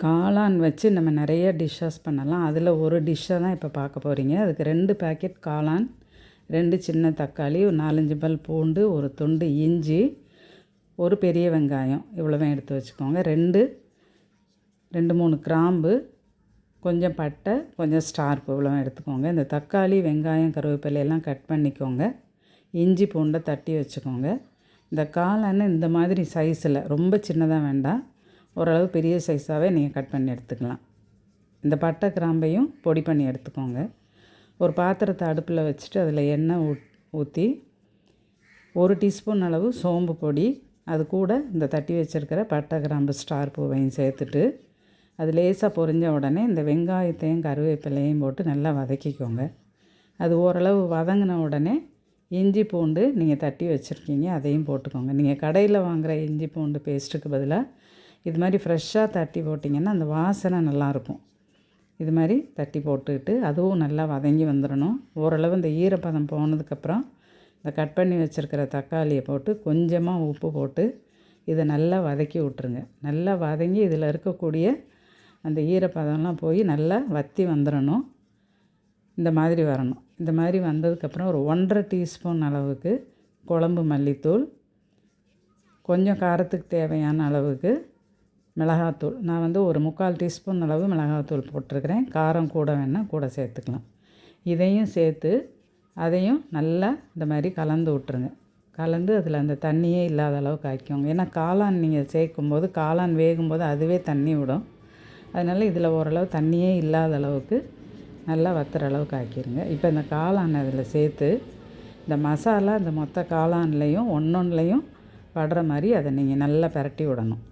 காளான் வச்சு நம்ம நிறைய டிஷ்ஷஸ் பண்ணலாம். அதில் ஒரு டிஷ்ஷை தான் இப்போ பார்க்க போகிறீங்க அதுக்கு ரெண்டு பேக்கெட் காளான் ரெண்டு சின்ன தக்காளி ஒரு நாலஞ்சு பல் பூண்டு ஒரு துண்டு இஞ்சி ஒரு பெரிய வெங்காயம். இவ்வளோதான் எடுத்து வச்சுக்கோங்க. ரெண்டு ரெண்டு மூணு கிராம்பு கொஞ்சம் பட்டை கொஞ்சம் ஸ்டார்ப்பு இவ்வளோ எடுத்துக்கோங்க. இந்த தக்காளி வெங்காயம் கருவேப்பிலையெல்லாம் கட் பண்ணிக்கோங்க. இஞ்சி பூண்டை தட்டி வச்சுக்கோங்க. இந்த காளான் இந்த மாதிரி சைஸில் ரொம்ப சின்னதாக வேண்டாம். ஓரளவு பெரிய சைஸாகவே நீங்கள் கட் பண்ணி எடுத்துக்கலாம். இந்த பட்டை கிராம்பையும் பொடி பண்ணி எடுத்துக்கோங்க. ஒரு பாத்திரத்தை அடுப்பில் வச்சுட்டு அதில் எண்ணெய் ஊ ஊற்றி ஒரு டீஸ்பூன் அளவு சோம்பு பொடி அது கூட இந்த தட்டி வச்சுருக்கிற பட்டை கிராம்பு ஸ்டார் பூவையும் சேர்த்துட்டு அது லேசாக பொரிஞ்ச உடனே இந்த வெங்காயத்தையும் கருவேப்பிலையும் போட்டு நல்லா வதக்கிக்கோங்க. அது ஓரளவு வதங்கின உடனே இஞ்சி பூண்டு நீங்கள் தட்டி வச்சுருக்கீங்க அதையும் போட்டுக்கோங்க. நீங்கள் கடையில் வாங்குகிற இஞ்சி பூண்டு பேஸ்ட்டுக்கு பதிலாக இது மாதிரி ஃப்ரெஷ்ஷாக தட்டி போட்டிங்கன்னா அந்த வாசனை நல்லாயிருக்கும். இது மாதிரி தட்டி போட்டுக்கிட்டு அதுவும் நல்லா வதங்கி வந்துடணும். ஓரளவு இந்த ஈரப்பதம் போனதுக்கப்புறம் இந்த கட் பண்ணி வச்சுருக்கிற தக்காளியை போட்டு கொஞ்சமாக உப்பு போட்டு இதை நல்லா வதக்கி விட்ருங்க நல்லா வதங்கி இதில் இருக்கக்கூடிய அந்த ஈரப்பதம்லாம் போய் நல்லா வற்றி வந்துடணும். இந்த மாதிரி வரணும். இந்த மாதிரி வந்ததுக்கப்புறம் ஒரு ஒன்றரை டீஸ்பூன் அளவுக்கு குழம்பு மல்லித்தூள் கொஞ்சம் காரத்துக்கு தேவையான அளவுக்கு மிளகாத்தூள். நான் வந்து ஒரு முக்கால் டீஸ்பூன் அளவு மிளகாத்தூள் போட்டிருக்கிறேன். காரம் கூட வேணால் கூட சேர்த்துக்கலாம். இதையும் சேர்த்து அதையும் நல்லா இந்த மாதிரி கலந்து விட்ருங்க கலந்து அதில் அந்த தண்ணியே இல்லாத அளவுக்கு ஆக்கிக்கோங்க. ஏன்னா காளான் நீங்கள் சேர்க்கும்போது காளான் வேகும்போது அதுவே தண்ணி விடும். அதனால் இதில் ஓரளவு தண்ணியே இல்லாத அளவுக்கு நல்லா வத்துற அளவுக்கு ஆக்கிடுங்க இப்போ இந்த காளான் அதில் சேர்த்து இந்த மசாலா இந்த மொத்த காளான்லேயும் ஒன்றொன்றுலையும் படுற மாதிரி அதை நீங்கள் நல்லா பிரட்டி விடணும்.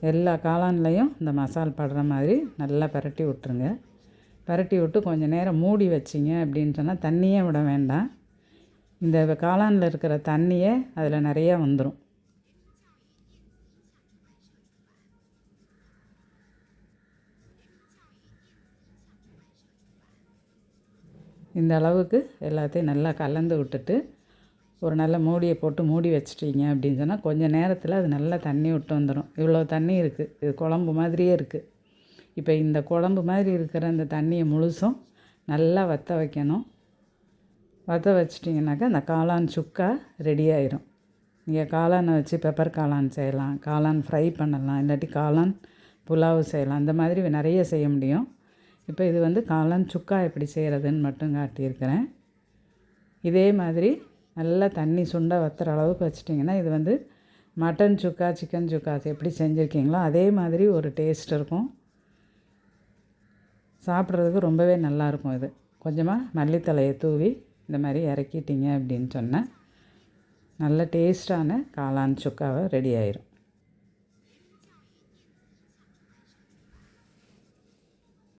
எல்லா காளான்லேயும் இந்த மசால் படுற மாதிரி நல்லா பரட்டி விட்ருங்க பரட்டி விட்டு கொஞ்சம் நேரம் மூடி வச்சிங்க அப்படின்னு சொன்னால் தண்ணியே விட வேண்டாம். இந்த காளானில் இருக்கிற தண்ணியே அதில் நிறையா வந்துடும் இந்த அளவுக்கு எல்லாத்தையும் நல்லா கலந்து விட்டுட்டு ஒரு நல்ல மூடியை போட்டு மூடி வச்சிட்டிங்க அப்படின்னு சொன்னால் கொஞ்சம் நேரத்தில் அது நல்லா தண்ணி விட்டு வந்துடும் இவ்வளோ தண்ணி இருக்குது இது குழம்பு மாதிரியே இருக்குது இப்போ இந்த குழம்பு மாதிரி இருக்கிற அந்த தண்ணியை முழுசும் நல்லா வற்ற வைக்கணும். வற்ற வச்சிட்டிங்கனாக்கா அந்த காளான் சுக்கா ரெடி ஆயிரும். நீங்கள் காளானை வச்சு பெப்பர் காளான் செய்யலாம். காளான் ஃப்ரை பண்ணலாம். இல்லாட்டி காளான் புலாவு செய்யலாம். அந்த மாதிரி நிறைய செய்ய முடியும். இப்போ இது வந்து காளான் சுக்கா எப்படி செய்கிறதுன்னு மட்டும் காட்டியிருக்கிறேன். இதே மாதிரி நல்லா தண்ணி சுண்டை வத்துற அளவுக்கு வச்சிட்டிங்கன்னா இது வந்து மட்டன் சுக்கா சிக்கன் சுக்கா எப்படி செஞ்சுருக்கீங்களோ அதே மாதிரி ஒரு டேஸ்ட் இருக்கும். சாப்பிட்றதுக்கு ரொம்பவே நல்லாயிருக்கும் இது. கொஞ்சமாக மல்லித்தலையை தூவி இந்த மாதிரி இறக்கிட்டீங்க அப்படின்னு சொன்னால் நல்ல டேஸ்ட்டான காளான் சுக்காவை ரெடி ஆயிரும்.